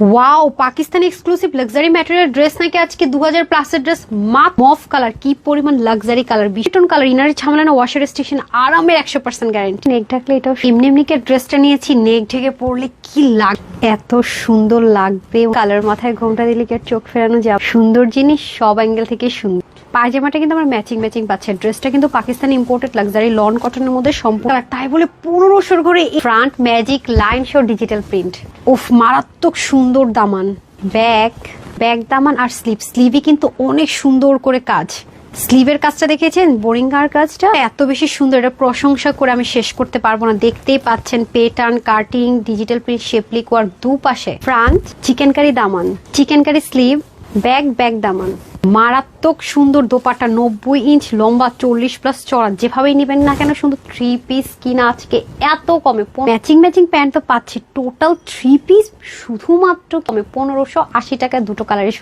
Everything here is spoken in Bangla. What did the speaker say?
Wow Pakistani exclusive luxury material dress নাকি আজকে দু হাজার প্লাসের ড্রেস মাত মফ কালার কি পরিমাণ লাক্সারি কালার বিশটন কালার ইনারি ছামলানো ওয়াশার স্টেশন আরামের একশো পার্সেন্ট গ্যারেন্টি নেক ঢাকলে এটাও এমনি এমনিকে ড্রেসটা নিয়েছি, নেক ঢেকে পরলে কি লাগ এত সুন্দর লাগবে। কালার মাথায় ঘোমটা দিলে কি আর চোখ ফেরানো যাবে? সুন্দর জিনিস, সব অ্যাঙ্গেল থেকে সুন্দর। পায়জামাটা কিন্তু আমার ম্যাচিং ম্যাচিং পাচ্ছে। ড্রেসটা কিন্তু পাকিস্তানি ইম্পোর্টেড লাক্সারি লন কটনের মধ্যে সম্পূর্ণ। তাই বলে পনেরোশোর করে front magic line show digital print উফ, মারাত্মক সুন্দর দামান। ব্যাগ ব্যাগ দামান আর স্লিভ স্লিভই কিন্তু অনেক সুন্দর করে কাজ। স্লিভের কাজটা দেখেছেন? বোরিঙ্গার কাজটা? এত বেশি সুন্দর, এটা প্রশংসা করে আমি শেষ করতে পারব না। দেখতেই পাচ্ছেন পেটার্ন কাটিং ডিজিটাল প্রিন্ট শেপলিক ওয়ার দুপাশে। ফ্রন্ট চিকেন কারি দামান। Chikankari sleeve bag bag দামান। মারাত্মক সুন্দর দোপাটা নব্বই ইঞ্চ লম্বা চল্লিশ প্লাস চড়া। যেভাবেই নেবেন না কেন সুন্দর থ্রি পিস কিনা আজকে এত কমে। ম্যাচিং ম্যাচিং প্যান্ট তো পাচ্ছি। টোটাল থ্রি পিস শুধুমাত্র কমে। পনেরোশো আশি টাকায় দুটো কালারে